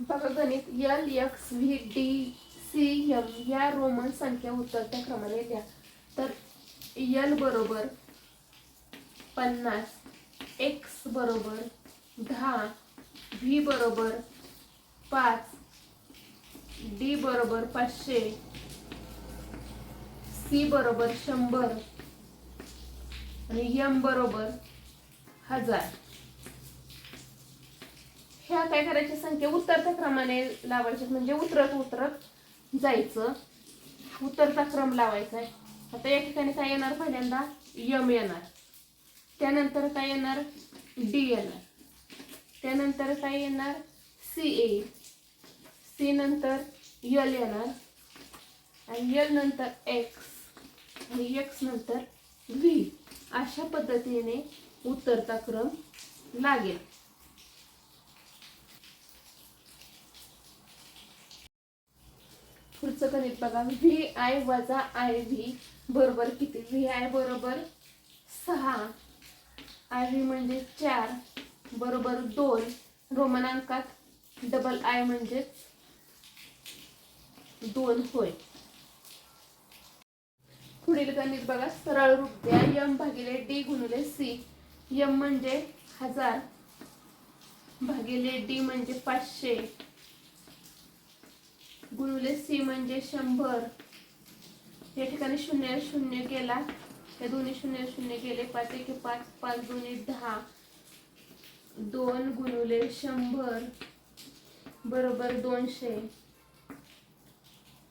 बघा गणित L X V D C M या रोमन संख्या उतरत्या क्रमाने द्या. तर एल बरोबर पन्नास एक्स बरोबर दहा व्ही बरोबर पाच डी बरोबर पाचशे सी बरोबर शंभर आणि यम बरोबर हजार. ह्या काय करायच्या संख्या? उतरत्या क्रमाने लावायच्या म्हणजे उतरत उतरत जायचं. उतरता क्रम लावायचा आहे. आता या ठिकाणी काय येणार? पहिल्यांदा यम येणार. त्यानंतर काय येणार? डी येणार. त्यानंतर काय येणार? सी ए सी नंतर यल येणार. आणि यल नंतर एक्स आणि एक्स नंतर व्ही अशा पद्धतीने उतरता क्रम लागेल. पुढचं गणित बघा. व्ही आय वजा आय व्ही बरोबर किती? व्ही आय बरोबर सहा. आय व्ही म्हणजे चार. बरोबर दोन. रोमन अंकात डबल आय म्हणजे दोन होय. पुढील गणित बघा. सरळ रूप द्या. यम भागिले डी गुणिले सी यम म्हणजे हजार. भागिले डी म्हणजे पाचशे. गुणिले सी म्हणजे शंभर. या ठिकाणी शून्य शून्य गेला या दोन्ही शून्य शून्य गेले पाच एक पाच पाच दोन्ही दहा. दोन गुणुले शंभर. बरोबर दोनशे.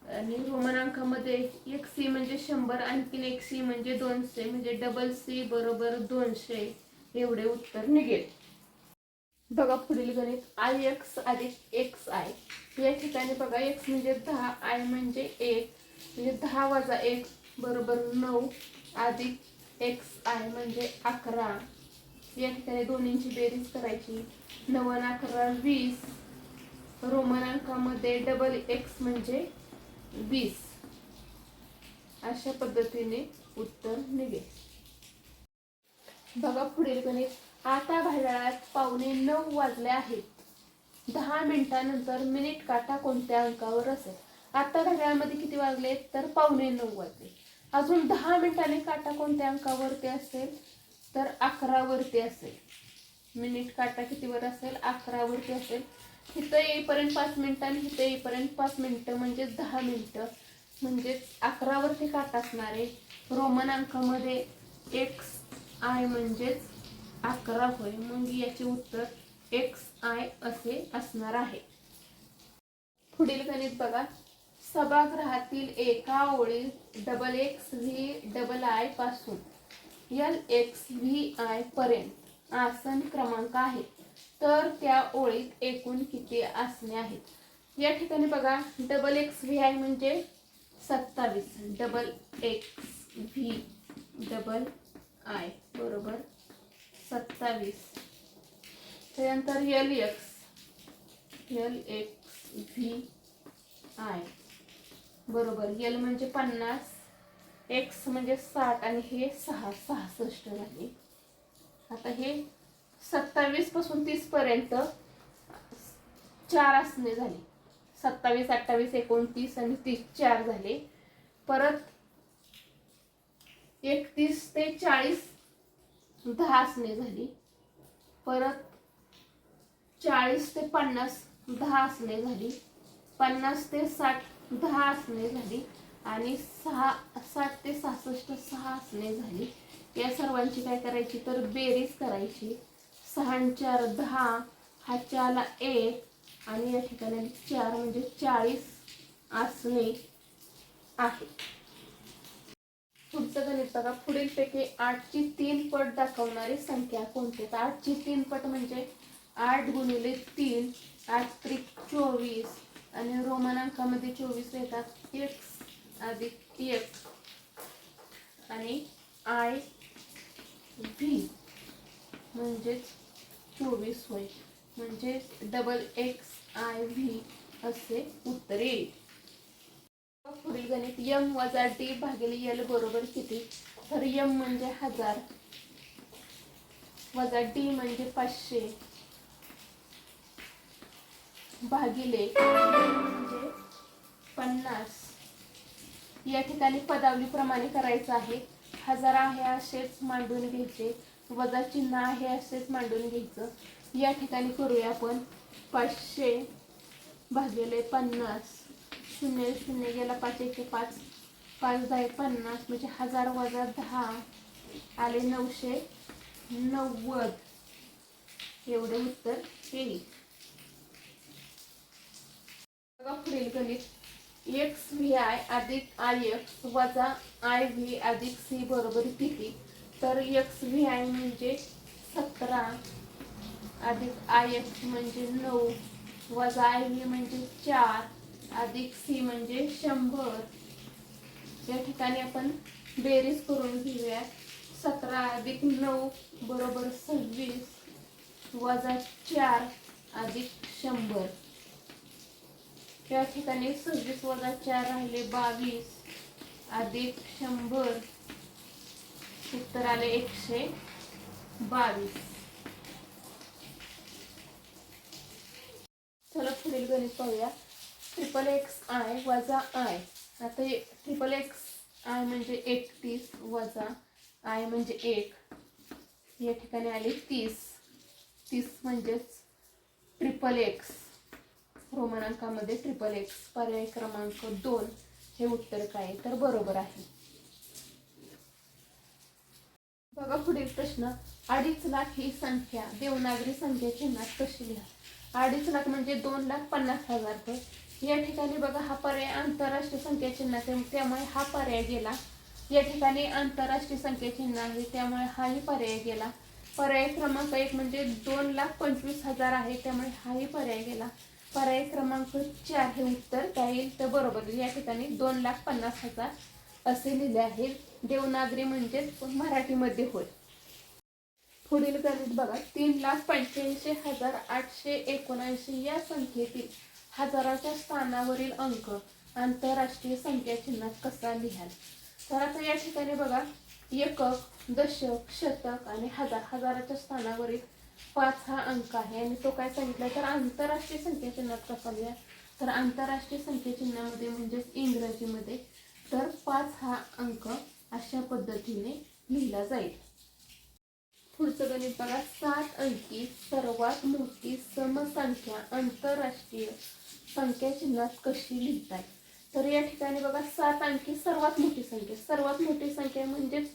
आणि रोमन अंकामध्ये एक सी म्हणजे शंभर आणखीन एक सी म्हणजे दोनशे. म्हणजे डबल सी बरोबर दोनशे. एवढे उत्तर निघेल. बघा पुढील गणित. आय एक्स अधिक एक्स आय या ठिकाणी बघा एक्स म्हणजे दहा आय म्हणजे एक. म्हणजे दहा वजा एक बरोबर नऊ अधिक एक्स आय म्हणजे अकरा. या ठिकाणी दोन्हींची बेरीज करायची. नवन अकरा वीस. रोमन अंकामध्ये डबल एक्स म्हणजे वीस. अशा पद्धतीने उत्तर निघेल. बघा पुढील गणित. आता घड्याळात पावणे नऊ वाजले आहेत. दहा मिनिटानंतर मिनिट काटा कोणत्या अंकावर असेल? आता घड्याळामध्ये किती वाजले तर पावणे नऊ वाजले. अजून दहा मिनिटाने काटा कोणत्या अंकावरती असेल? तर अकरावरती असेल. मिनिट काटा कितीवर असेल? अकरावरती असेल. इथं येईपर्यंत पाच मिनिटं आणि इथं येईपर्यंत पाच मिनिटं म्हणजे दहा मिनिटं. म्हणजेच अकरावरती काटा असणारे रोमन अंकामध्ये एक्स आय म्हणजेच अकरा होय मग याचे उत्तर एक्स आय असे असणार आहे. पुढील गणित बघा. सभागृहातील एका ओळीत डबल एक्स व्ही डबल आयपासून एल एक्स व्ही आय पर्यंत आसन क्रमांक आहे. तर त्या ओळीत एकूण किती आसने आहेत? या ठिकाणी बघा. डबल एक्स व्ही आय म्हणजे सत्तावीस. Double X V double I बरोबर? सत्तावीस. त्यानंतर L X L X V I बरोबर. एल म्हणजे पन्नास. एक्स म्हणजे साठ आणि हे सहा सहासष्ट झाले. आता हे सत्तावीसपासून चार आसने झाली. सत्तावीस अठ्ठावीस एकोणतीस आणि तीस चार झाले. परत एकतीस ते चाळीस दहा आसने झाली. परत चाळीस ते पन्नास दहा आसने झाली. पन्नास ते साठ दहा आसने झाली. आणि सहा साठ ते सहासष्ट सहा आसने झाली. या सर्वांची काय करायची तर बेरीज करायची. सहा चार दहा हा चारला एक आणि या ठिकाणी चार म्हणजे चाळीस आसने आहे. पुढचं गणित बघा. पुढीलपैकी आठची तीन पट दाखवणारी संख्या कोणती? तर आठची तीन पट म्हणजे आठ गुणिले तीन. आठ त्रिक चोवीस. आणि रोमन अंकामध्ये चोवीस येतात. एक्स अधिक एक आणि आय व्ही म्हणजेच चोवीस होय. म्हणजे डबल एक्स आय व्ही असे उत्तर. येईल पुढील गणित यम वजा डी भागिले यल बरोबर किती? तर यम म्हणजे हजार. वजा डी म्हणजे पाचशे. भागिले म्हणजे पन्नास. या ठिकाणी पदावलीप्रमाणे करायचं आहे. हजार आहे असेच मांडून घ्यायचे. वजा चिन्ह आहे असेच मांडून घ्यायचं. या ठिकाणी करूया आपण. पाचशे भागिले पन्नास. शून्य शून्य गेला पाच एकशे पाच. पाच दहा पन्नास म्हणजे हजार वजा दहा आले नऊशे नव्वद. एवढे उत्तर येईल बघा पुढील गणित. एक्स व्ही आय अधिक आय एक्स वजा आय व्ही अधिक सी बरोबर किती? तर एक्स व्ही आय म्हणजे सतरा. अधिक आय एक्स म्हणजे नऊ. वजा आय व्ही म्हणजे चार. अधिक सी म्हणजे शंभर. या ठिकाणी आपण बेरीज करून घेऊया. सतरा अधिक नऊ बरोबर सव्वीस. वजा चार अधिक शंभर. या ठिकाणी सव्वीस वजा चार राहिले बावीस. अधिक शंभर. उत्तर आले एकशे बावीस. चला पुढील गणित पाहूया. ट्रिपल एक्स आय वजा आय आता ट्रिपल एक्स आय म्हणजे एकतीस वजा आय म्हणजे एक. या ठिकाणी आले तीस. तीस म्हणजेच ट्रिपल एक्स रोमानांकामध्ये ट्रिपल एक्स पर्याय क्रमांक दोन. हे उत्तर काय? आहे? तर बरोबर आहे. बघा पुढील प्रश्न. अडीच लाख ही संख्या. देवनागरी संख्या चिन्हात कशी लिहा? अडीच लाख म्हणजे दोन लाख पन्नास हजार रुपये. या ठिकाणी बघा हा पर्याय आंतरराष्ट्रीय संख्या चिन्ह आहे. त्यामुळे हा पर्याय गेला. या ठिकाणी आंतरराष्ट्रीय संख्या चिन्ह आहे. त्यामुळे हाही पर्याय गेला. पर्याय क्रमांक एक म्हणजे दोन लाख पंचवीस हजार आहे. त्यामुळे हाही पर्याय गेला. पर्याय क्रमांक चार हे उत्तर काय येईल? तर बरोबर या ठिकाणी दोन लाख पन्नास हजार असे लिहिले आहे. देवनागरी म्हणजेच मराठीमध्ये होय. पुढील गणित बघा. तीन लाख पंच्याऐंशी हजार आठशे एकोणऐंशी या संख्येतील हजाराच्या स्थानावरील अंक आंतरराष्ट्रीय संख्या चिन्हात कसा लिहाल? तर आता या ठिकाणी बघा एकक दशक शतक आणि हजार हजाराच्या स्थानावरील पाच हा अंक आहे आणि तो काय सांगितला? तर आंतरराष्ट्रीय संख्या चिन्हात कसा लिहा तर आंतरराष्ट्रीय संख्या चिन्हामध्ये म्हणजेच इंग्रजीमध्ये तर पाच हा अंक अशा पद्धतीने लिहिला जाईल. पुढचं गणित बघा. सात अंकी सर्वात मोठी समसंख्या आंतरराष्ट्रीय संख्या चिन्हात कशी लिहितात तर या ठिकाणी बघा सात अंकी सर्वात मोठी संख्या. सर्वात मोठी संख्या म्हणजेच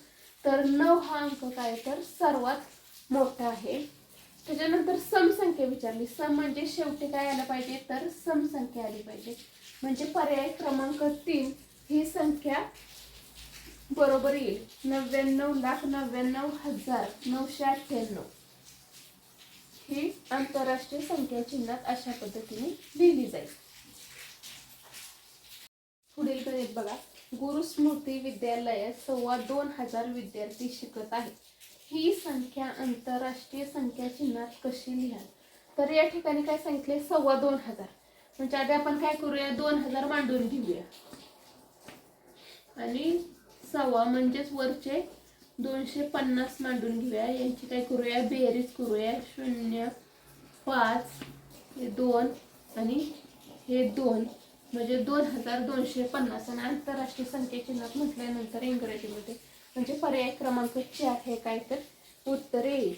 तर नऊ हा अंक काय? तर सर्वात मोठा आहे. त्याच्यानंतर समसंख्या विचारली. सम म्हणजे शेवटी काय आलं पाहिजे? तर समसंख्या आली पाहिजे. म्हणजे पर्याय क्रमांक तीन ही संख्या बरोबर येईल. नव्याण्णव लाख नव्याण्णव हजार नऊशे अठ्ठ्याण्णव. ही आंतरराष्ट्रीय संख्या चिन्हात अशा पद्धतीने लिहिली जाईल. पुढील गणित बघा. गुरुस्मृती विद्यालयात सव्वा दोन हजार विद्यार्थी शिकत आहेत. ही संख्या आंतरराष्ट्रीय संख्या चिन्हात कशी लिहाल? तर या ठिकाणी काय सांगितले? सव्वा दोन हजार. म्हणजे आधी आपण काय करूया? दोन हजार मांडून घेऊया. आणि सव्वा म्हणजेच वरचे दोनशे पन्नास मांडून घेऊया. यांची काय करूया? बेरीज करूया. शून्य पाच हे दोन आणि हे दोन. म्हणजे दोन हजार दोनशे पन्नास. आणि आंतरराष्ट्रीय संख्या चिन्हात म्हटल्यानंतर इंग्रजीमध्ये म्हणजे पर्याय क्रमांक चार हे काय तर? उत्तर. येईल